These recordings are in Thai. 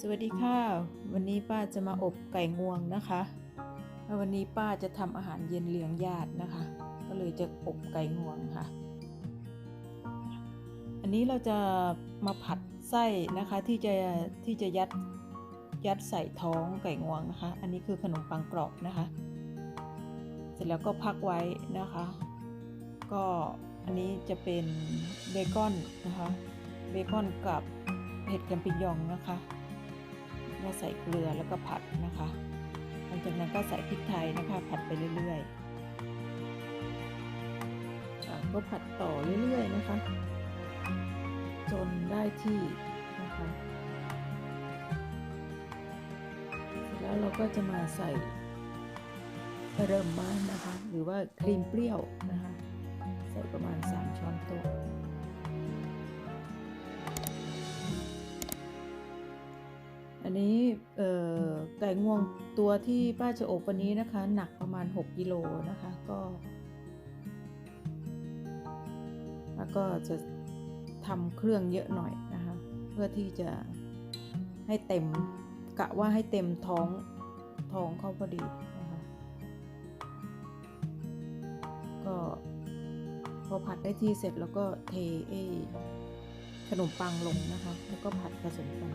สวัสดีค่ะ วันนี้ป้าจะมาอบไก่งวงนะคะแล้ววันนี้ป้าจะทำอาหารเย็นเลี้ยงญาตินะคะ ก็เลยจะอบไก่งวงค่ะ อันนี้เราจะมาผัดไส้นะคะที่จะที่จะยัดยัดใส่ท้องไก่งวงนะคะ อันนี้คือขนมปังกรอบนะคะ เสร็จแล้วก็พักไว้นะคะ ก็อันนี้จะเป็นเบคอนนะคะ เบคอนกับเห็ดแคมปิญองนะคะ ก็ใส่เกลือแล้วก็ผัดนะคะหลังจากนั้นก็ใส่พริกไทยนะคะผัดไปเรื่อยๆก็ผัดต่อเรื่อยๆนะคะ จนได้ที่นะคะเสร็จแล้วเราก็จะมาใส่เริ่มบ้านนะคะ หรือว่าครีมเปรี้ยวนะคะ ใส่ประมาณ 3 ช้อนโต๊ะ นี้ไก่งวงตัวที่ป้าจะอบวันนี้นะคะ หนักประมาณ 6กิโลนะคะก็แล้วก็จะทำเครื่องเยอะหน่อยนะคะ เพื่อที่จะให้เต็มกะว่าให้เต็มท้องท้องเขาพอดีนะคะก็พอผัดได้ที่เสร็จแล้วก็เทไอ้ขนมปังลงนะคะ แล้วก็ผัดผสมกัน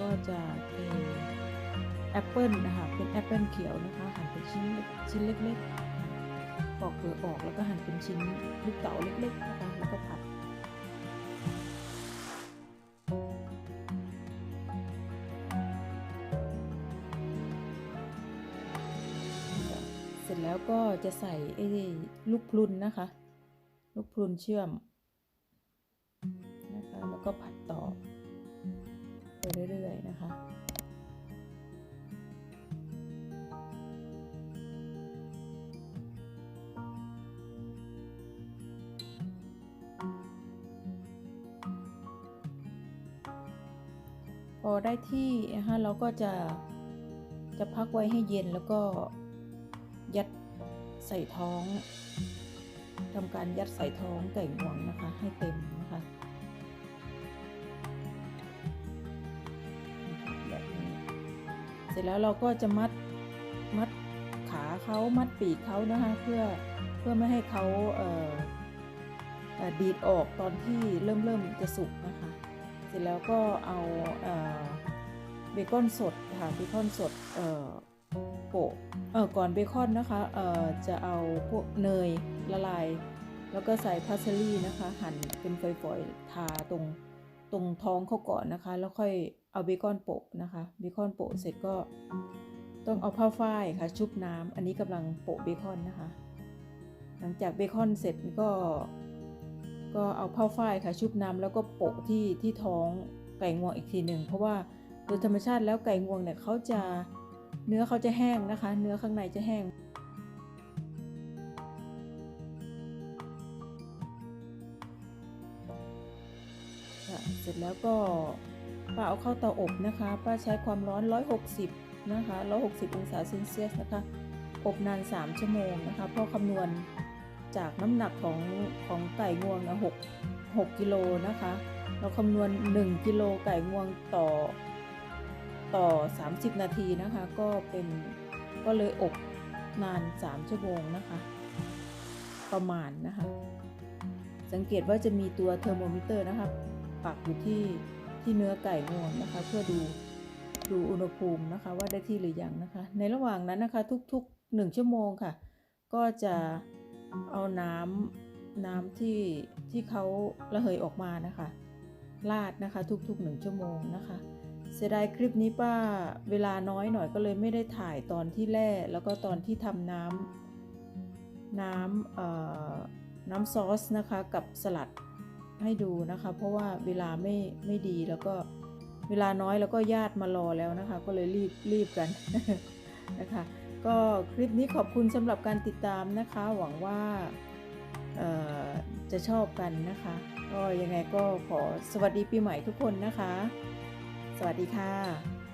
ก็จะเทแอปเปิลนะคะ เป็นแอปเปิลเขียวนะคะ หั่นเป็นชิ้นเล็กชิ้นเล็กๆปอกเปลือกออกแล้วก็หั่นเป็นชิ้นลูกเต๋าเล็กๆนะคะ แล้วก็ผัดเสร็จแล้วก็จะใส่ไอ้ลูกพลุนนะคะ ลูกพลุนเชื่อมนะคะ แล้วก็ผัดต่อ เรื่อยๆนะคะพอได้ที่นะคะเราก็จะจะพักไว้ให้เย็นแล้วก็ยัดใส่ท้องทำการยัดใส่ท้องไก่งวงนะคะให้เต็มนะคะ ร็จแล้วเราก็จะมัดมัดขาเขามัดปีกเขานะคะเพื่อเพื่อไม่ให้เขาเอ่อดีดออกตอนที่เริ่มเริ่มจะสุกนะคะ เสร็จแล้วก็เอาเบคอนสดค่ะเบคอนสดโปะเออก่อนเบคอนนะคะเอ่อจะเอาพวกเนยละลาย แล้วก็ใส่พาสลีย์นะคะ หั่นเป็นฝอยๆทาตรงตรงท้องเขาก่อนนะคะ แล้วค่อย เอาเบคอนโปะนะคะเบคอนโปะเสร็จก็ต้องเอาผ้าฝ้ายค่ะชุบน้ำอันนี้กำลังโปะเบคอนนะคะ หลังจากเบคอนเสร็จก็ก็เอาผ้าฝ้ายค่ะชุบน้ำแล้วก็โปะที่ที่ท้องไก่งวงอีกทีหนึ่งเพราะว่าโดยธรรมชาติแล้วไก่งวงเนี่ยเขาจะเนื้อเขาจะแห้งนะคะ เนื้อข้างในจะแห้งเสร็จแล้วก็ ป้าเอาเข้าเตาอบนะคะ ป้าใช้ความร้อน 160 นะคะ 160 องศาเซนเซียสนะคะ อบนาน 3 ชั่วโมงนะคะ เพราะคำนวณจากน้ำหนักของของไก่งวงนะ6 6กิโลนะคะ เราคำนวณ 1กิโลไก่งวงต่อต่อ 30 นาทีนะคะ ก็เป็นก็เลยอบนาน 3 ชั่วโมงนะคะ ประมาณนะคะ สังเกตว่าจะมีตัวเทอร์โมมิเตอร์นะคะปักอยู่ที่ ที่เนื้อไก่งวงนะคะ เพื่อดูดูอุณหภูมินะคะว่าได้ที่หรือยังนะคะ ในระหว่างนั้นนะคะทุกๆ 1 ชั่วโมงค่ะ ก็จะเอาน้ำน้ำที่ที่เขาระเหยออกมานะคะราดนะคะทุกๆ 1 ชั่วโมงนะคะ เสียดายคลิปนี้ป้าเวลาน้อยหน่อยก็เลยไม่ได้ถ่ายตอนที่แร่แล้วก็ตอนที่ทำน้ำน้ำน้ำซอสนะคะกับสลัด ให้ดูนะคะ เพราะว่าเวลาไม่ไม่ดีแล้วก็เวลาน้อยแล้วก็ญาติมารอแล้วนะคะ ก็เลยรีบรีบกันนะคะก็คลิปนี้ขอบคุณสำหรับการติดตามนะคะ หวังว่าจะชอบกันนะคะ ก็ยังไงก็ขอสวัสดีปีใหม่ทุกคนนะคะ สวัสดีค่ะ